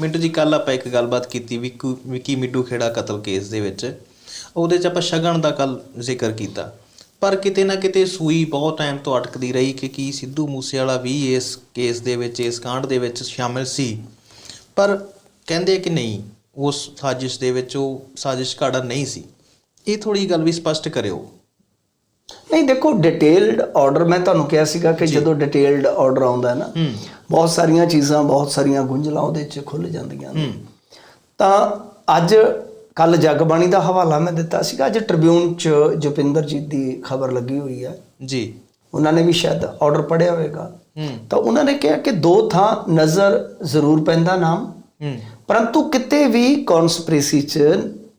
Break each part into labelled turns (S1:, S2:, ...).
S1: ਮਿੰਟੂ ਜੀ ਕੱਲ ਆਪਾਂ ਇੱਕ ਗੱਲਬਾਤ ਕੀਤੀ ਵਿਕੂ ਵਿੱਕੀ ਮਿੱਡੂ ਖੇੜਾ ਕਤਲ ਕੇਸ ਦੇ ਵਿੱਚ। ਉਹਦੇ 'ਚ ਆਪਾਂ ਸ਼ਗਨ ਦਾ ਕੱਲ ਜ਼ਿਕਰ ਕੀਤਾ। ਪਰ ਕਿਤੇ ਨਾ ਕਿਤੇ ਸੂਈ ਬਹੁਤ ਟਾਈਮ ਤੋਂ ਅਟਕਦੀ ਰਹੀ ਕਿ ਕੀ ਸਿੱਧੂ ਮੂਸੇਵਾਲਾ ਵੀ ਇਸ ਕੇਸ ਦੇ ਵਿੱਚ, ਇਸ ਕਾਂਡ ਦੇ ਵਿੱਚ ਸ਼ਾਮਿਲ ਸੀ। ਪਰ ਕਹਿੰਦੇ ਕਿ ਨਹੀਂ, ਉਸ ਸਾਜ਼ਿਸ਼ ਦੇ ਵਿੱਚ ਉਹ ਸਾਜ਼ਿਸ਼ ਘਾੜਾ ਨਹੀਂ ਸੀ। ਇਹ ਥੋੜੀ ਗੱਲ ਵੀ ਸਪਸ਼ਟ ਕਰਿਓ।
S2: ਨਹੀਂ ਦੇਖੋ ਡਿਟੇਲਡ ਆਰਡਰ ਮੈਂ ਤੁਹਾਨੂੰ ਕਿਹਾ ਸੀਗਾ ਕਿ ਜਦੋਂ ਡਿਟੇਲਡ ਆਰਡਰ ਆਉਂਦਾ ਹੈ ਨਾ ਬਹੁਤ ਸਾਰੀਆਂ ਚੀਜ਼ਾਂ ਬਹੁਤ ਸਾਰੀਆਂ ਗੁੰਝਲਾਂ ਉਹਦੇ 'ਚ ਖੁੱਲ ਜਾਂਦੀਆਂ ਨੇ। ਤਾਂ ਅੱਜ ਕੱਲ ਜਗਬਾਣੀ ਦਾ ਹਵਾਲਾ ਮੈਂ ਦਿੱਤਾ ਸੀਗਾ ਅੱਜ ਟ੍ਰਿਬਿਊਨ 'ਚ ਜੋਪਿੰਦਰਜੀਤ ਦੀ ਖਬਰ ਲੱਗੀ ਹੋਈ ਹੈ।
S1: ਜੀ।
S2: ਉਹਨਾਂ ਨੇ ਵੀ ਸ਼ਾਇਦ ਆਰਡਰ ਪੜਿਆ ਹੋਵੇਗਾ। ਤਾਂ ਉਹਨਾਂ ਨੇ ਕਿਹਾ ਕਿ ਦੋ ਥਾਂ ਨਜ਼ਰ ਜ਼ਰੂਰ ਪੈਂਦਾ ਨਾਮ। ਪਰੰਤੂ ਕਿਤੇ ਵੀ ਕਨਸਪੀਰੇਸੀ 'ਚ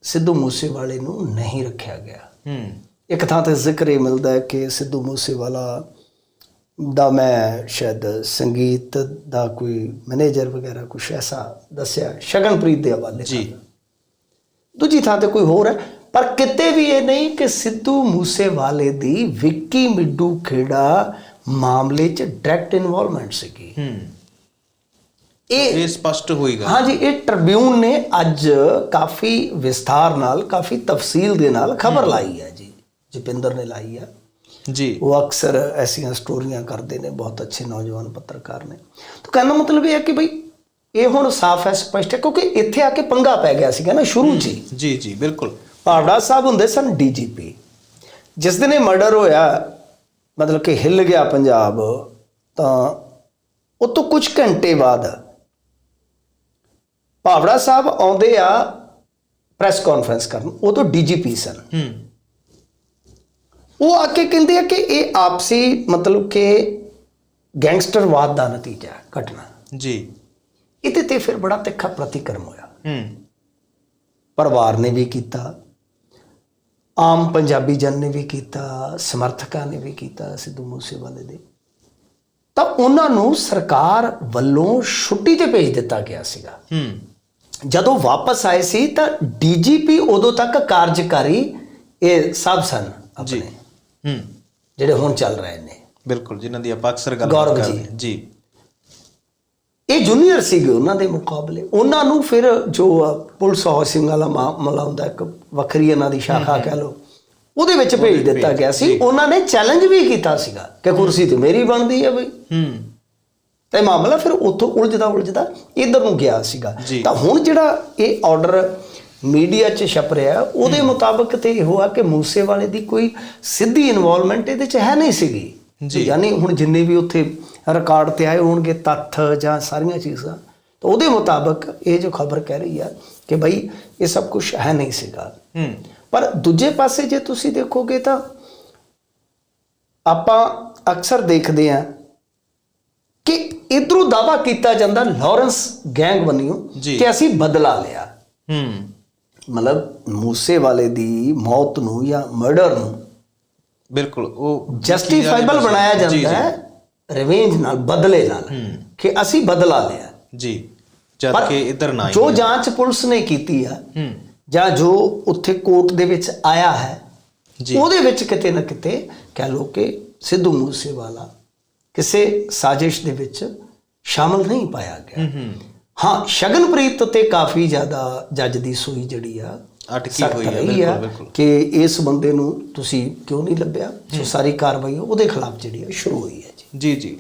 S2: ਸਿੱਧੂ ਮੂਸੇਵਾਲੇ ਨੂੰ ਨਹੀਂ ਰੱਖਿਆ ਗਿਆ।
S1: ਹੂੰ।
S2: ਇੱਕ ਥਾਂ ਤੇ ਜ਼ਿਕਰ ਇਹ ਮਿਲਦਾ ਹੈ ਕਿ ਸਿੱਧੂ ਮੂਸੇਵਾਲਾ ਦਾ ਮੈਂ ਸ਼ਾਇਦ ਸੰਗੀਤ ਦਾ ਕੋਈ ਮੈਨੇਜਰ ਵਗੈਰਾ ਕੁਝ ਐਸਾ ਦੱਸਿਆ ਸ਼ਗਨਪ੍ਰੀਤ ਦੇ ਹਵਾਲੇ
S1: ਜੀ।
S2: ਦੂਜੀ ਥਾਂ ਤੇ ਕੋਈ ਹੋਰ ਹੈ ਪਰ ਕਿਤੇ ਵੀ ਇਹ ਨਹੀਂ ਕਿ ਸਿੱਧੂ ਮੂਸੇਵਾਲੇ ਦੀ ਵਿੱਕੀ ਮਿੱਡੂ ਖੇੜਾ ਮਾਮਲੇ 'ਚ ਡਾਇਰੈਕਟ ਇਨਵੋਲਵਮੈਂਟ ਸੀਗੀ।
S1: ਹੂੰ।
S2: ਇਹ
S1: ਇਹ ਸਪਸ਼ਟ ਹੋਏਗਾ
S2: ਹਾਂਜੀ ਇਹ ਟ੍ਰਿਬਿਊਨ ਨੇ ਅੱਜ ਕਾਫੀ ਵਿਸਥਾਰ ਨਾਲ ਕਾਫੀ ਤਫਸੀਲ ਦੇ ਨਾਲ ਖਬਰ ਲਾਈ ਹੈ ਜਪਿੰਦਰ ਨੇ ਲਾਈ ਹੈ
S1: ਜੀ।
S2: ਉਹ ਅਕਸਰ ਐਸੀਆਂ ਸਟੋਰੀਆਂ ਕਰਦੇ ਨੇ ਬਹੁਤ ਅੱਛੇ ਨੌਜਵਾਨ ਪੱਤਰਕਾਰ ਨੇ। ਤਾਂ ਕਹਿਣ ਦਾ ਮਤਲਬ ਇਹ ਹੈ ਕਿ ਬਈ ਇਹ ਹੁਣ ਸਾਫ਼ ਹੈ ਸਪਸ਼ਟ ਹੈ ਕਿਉਂਕਿ ਇੱਥੇ ਆ ਕੇ ਪੰਗਾ ਪੈ ਗਿਆ ਸੀਗਾ ਨਾ ਸ਼ੁਰੂ ਹੀ
S1: ਜੀ ਜੀ ਬਿਲਕੁਲ।
S2: ਭਾਵੜਾ ਸਾਹਿਬ ਹੁੰਦੇ ਸਨ ਡੀਜੀਪੀ। ਜਿਸ ਦਿਨ ਇਹ ਮਰਡਰ ਹੋਇਆ ਮਤਲਬ ਕਿ ਹਿੱਲ ਗਿਆ ਪੰਜਾਬ ਤਾਂ ਉਹ ਤੋਂ ਕੁਝ ਘੰਟੇ ਬਾਅਦ ਭਾਵੜਾ ਸਾਹਿਬ ਆਉਂਦੇ ਆ ਪ੍ਰੈਸ ਕਾਨਫਰੰਸ ਕਰਨ। ਉਹ ਤੋਂ ਡੀਜੀਪੀ ਸਨ।
S1: ਹੂੰ।
S2: ਉਹ ਆ ਕੇ ਕਹਿੰਦੇ ਆ ਕਿ ਇਹ ਆਪਸੀ ਮਤਲਬ ਕਿ ਗੈਂਗਸਟਰਵਾਦ ਦਾ ਨਤੀਜਾ ਹੈ ਘਟਨਾ।
S1: ਜੀ।
S2: ਇਹਦੇ ਤੇ ਫਿਰ ਬੜਾ ਤਿੱਖਾ ਪ੍ਰਤੀਕਰਮ ਹੋਇਆ।
S1: ਹੂੰ।
S2: ਪਰਿਵਾਰ ਨੇ ਵੀ ਕੀਤਾ ਆਮ ਪੰਜਾਬੀ ਜਨ ਨੇ ਵੀ ਕੀਤਾ ਸਮਰਥਕਾਂ ਨੇ ਵੀ ਕੀਤਾ ਸਿੱਧੂ ਮੂਸੇਵਾਲੇ ਦੇ। ਤਾਂ ਉਹਨਾਂ ਨੂੰ ਸਰਕਾਰ ਵੱਲੋਂ ਛੁੱਟੀ ਤੇ ਭੇਜ ਦਿੱਤਾ ਗਿਆ ਸੀਗਾ।
S1: ਹੂੰ।
S2: ਜਦੋਂ ਵਾਪਸ ਆਏ ਸੀ ਤਾਂ ਡੀਜੀਪੀ ਉਦੋਂ ਤੱਕ ਕਾਰਜਕਾਰੀ ਇਹ ਸਭ ਸਨ ਆਪਣੇ।
S1: ਹੂੰ।
S2: ਜਿਹੜੇ ਹੁਣ ਚੱਲ ਰਹੇ ਨੇ।
S1: ਬਿਲਕੁਲ ਜਿਨ੍ਹਾਂ ਦੀ ਆਪਾਂ ਅਕਸਰ ਗੱਲ
S2: ਗੌਰਵ
S1: ਕਰਦੇ
S2: ਜੀ। ਇਹ ਜੂਨੀਅਰ ਸੀਗੇ ਉਹਨਾਂ ਦੇ ਮੁਕਾਬਲੇ। ਉਹਨਾਂ ਨੂੰ ਫਿਰ ਜੋ ਪੁਲਿਸ ਹਾਊਸਿੰਗ ਵਾਲਾ ਮਾਮਲਾ ਹੁੰਦਾ ਇੱਕ ਵੱਖਰੀ ਇਹਨਾਂ ਦੀ ਸ਼ਾਖਾ ਕਹਿ ਲਓ। ਉਹਦੇ ਵਿੱਚ ਭੇਜ ਦਿੱਤਾ ਗਿਆ ਸੀ। ਉਹਨਾਂ ਨੇ ਚੈਲੰਜ ਵੀ ਕੀਤਾ ਸੀਗਾ ਕਿ ਕੁਰਸੀ ਤੇ ਮੇਰੀ ਬਣਦੀ ਹੈ ਬਈ।
S1: ਹੂੰ।
S2: ਤੇ ਮਾਮਲਾ ਫਿਰ ਉੱਥੋਂ ਉਲਝਦਾ ਉਲਝਦਾ ਇਧਰ ਨੂੰ ਗਿਆ ਸੀਗਾ। ਤਾਂ ਹੁਣ ਜਿਹੜਾ ਇਹ ਆਰਡਰ ਮੀਡੀਆ 'ਚ ਛਪ ਰਿਹਾ ਉਹਦੇ ਮੁਤਾਬਕ ਤੇ ਇਹ ਹੋਆ ਕਿ ਮੂਸੇਵਾਲੇ ਦੀ ਕੋਈ ਸਿੱਧੀ ਇਨਵੋਲਵਮੈਂਟ ਇਹਦੇ 'ਚ ਹੈ ਨਹੀਂ ਸੀਗੀ।
S1: ਜੀ।
S2: ਯਾਨੀ ਹੁਣ ਜਿੰਨੇ ਵੀ ਉੱਥੇ ਰਿਕਾਰਡ ਤੇ ਆਏ ਹੋਣਗੇ ਤੱਥ ਜਾਂ ਸਾਰੀਆਂ ਚੀਜ਼ਾਂ ਤਾਂ ਉਹਦੇ ਮੁਤਾਬਕ ਇਹ ਜੋ ਖਬਰ ਕਹਿ ਰਹੀ ਆ ਕਿ ਭਾਈ ਇਹ ਸਭ ਕੁਝ ਹੈ ਨਹੀਂ ਸੀਗਾ।
S1: ਹੂੰ।
S2: ਪਰ ਦੂਜੇ ਪਾਸੇ ਜੇ ਤੁਸੀਂ ਦੇਖੋਗੇ ਤਾਂ ਆਪਾਂ ਅਕਸਰ ਦੇਖਦੇ ਆ ਕਿ ਇਧਰੋਂ ਦਾਵਾ ਕੀਤਾ ਜਾਂਦਾ ਲਾਰੈਂਸ ਗੈਂਗ ਬਣਿਓ। ਕਿ ਅਸੀਂ ਬਦਲਾ ਲਿਆ।
S1: ਹੂੰ।
S2: ਮਤਲਬ ਮੂਸੇ ਵਾਲੇ ਦੀ ਮੌਤ ਨੂੰ ਜਾਂ ਮਰਡਰ ਨੂੰ
S1: ਬਿਲਕੁਲ ਉਹ
S2: ਜਸਟੀਫਾਈਬਲ ਬਣਾਇਆ। ਜਾਂਦਾ ਹੈ ਰਿਵੈਂਜ ਨਾਲ ਬਦਲੇ ਨਾਲ ਕਿ ਅਸੀਂ ਬਦਲਾ ਲਿਆ।
S1: ਜੀ ਜਦ ਕਿ ਇੱਧਰ ਨਾ
S2: ਜੋ ਜਾਂਚ ਪੁਲਿਸ ਨੇ ਕੀਤੀ ਆ
S1: ਹੂੰ।
S2: ਜਾਂ ਜੋ ਉੱਥੇ ਕੋਰਟ ਦੇ ਵਿੱਚ ਆਇਆ ਹੈ
S1: ਜੀ।
S2: ਉਹਦੇ ਵਿੱਚ ਕਿਤੇ ਨਾ ਕਿਤੇ ਕਹਿ ਲੋ ਕਿ ਸਿੱਧੂ ਮੂਸੇਵਾਲਾ ਕਿਸੇ ਸਾਜ਼ਿਸ਼ ਦੇ ਵਿੱਚ ਸ਼ਾਮਲ ਨਹੀਂ ਪਾਇਆ ਗਿਆ।
S1: ਹੂੰ
S2: ਸ਼ਗਨਪ੍ਰੀਤ ਤੇ ਕਾਫੀ ਜ਼ਿਆਦਾ ਜੱਜ ਦੀ ਸੂਈ ਜਿਹੜੀ ਆ
S1: ਅਟਕੀ ਹੋਈ ਹੈ, ਬਿਲਕੁਲ।
S2: ਕਿ ਇਸ ਬੰਦੇ ਨੂੰ ਤੁਸੀਂ ਕਿਉਂ ਨਹੀਂ ਲੱਭਿਆ? ਸੋ ਸਾਰੀ ਕਾਰਵਾਈ ਉਹਦੇ ਖਿਲਾਫ ਜਿਹੜੀ ਆ ਸ਼ੁਰੂ ਹੋਈ ਹੈ ਜੀ।
S1: ਜੀ ਜੀ।